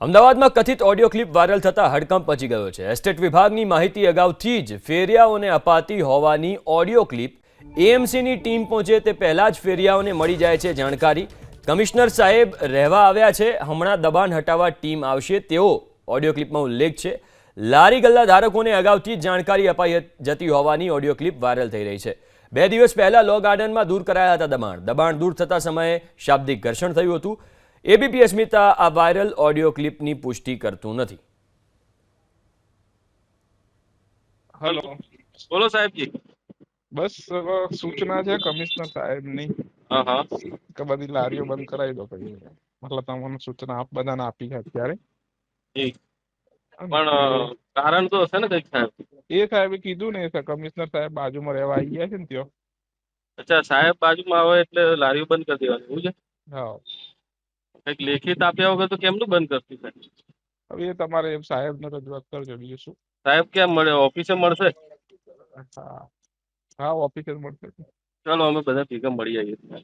અમદાવાદમાં કથિત audio clip viral થતા હડકંપ મચી ગયો છે. એસ્ટેટ વિભાગની માહિતી અગાઉથી જ ફેરિયાઓને અપાતી હોવાની ઓડિયો ક્લિપ એએમસીની ટીમ પહોંચે તે પહેલાં જ ફેરિયાઓને મળી જાય છે જાણકારી. કમિશનર સાહેબ રહેવા આવ્યા છે. હમણાં દબાણ હટાવવા ટીમ આવશે તેવો ઓડિયો ક્લિપમાં ઉલ્લેખ છે. લારી ગલ્લા ધારકોને અગાઉથી જ જાણકારી અપાઈ જતી હોવાની ઓડિયો ક્લિપ વાયરલ થઈ રહી છે. બે દિવસ પહેલાં લો ગાર્ડનમાં દૂર કરાયા હતા દબાણ. દબાણ દૂર થતા સમયે શાબ્દિક ઘર્ષણ થયું હતું. એબીપી અસ્મિતા આ વાયરલ ઓડિયો ક્લિપની પુષ્ટિ કરતું નથી. હેલો બોલો સાહેબજી. બસ સૂચના છે કમિશનર સાહેબની. કે બધી લારીઓ બંધ કરાવી દો પછી. મતલબ તમને સૂચના આપ બધાને આપી છે અત્યારે. પણ કારણ તો હશે ને કંઈક સાહેબ? એ સાહેબે કીધું ને કમિશનર સાહેબ બાજુમાં રહેવા આવી ગયા છે ને ત્યાં. અચ્છા સાહેબ બાજુમાં આવે એટલે લારીઓ બંધ કરી દેવાની એવું છે? હા. કંઈક લેખિત આપ્યા વગર તો કેમનું બંધ કરતી સાહેબ હવે એ તમારે સાહેબને રજૂઆત કરજો બીજું શું. સાહેબ કેમ મળે? ઓફિસે મળશે? હા. હા ઓફિસે મળશે. ચાલો અમે બધા ભેગા મળી આવીએ.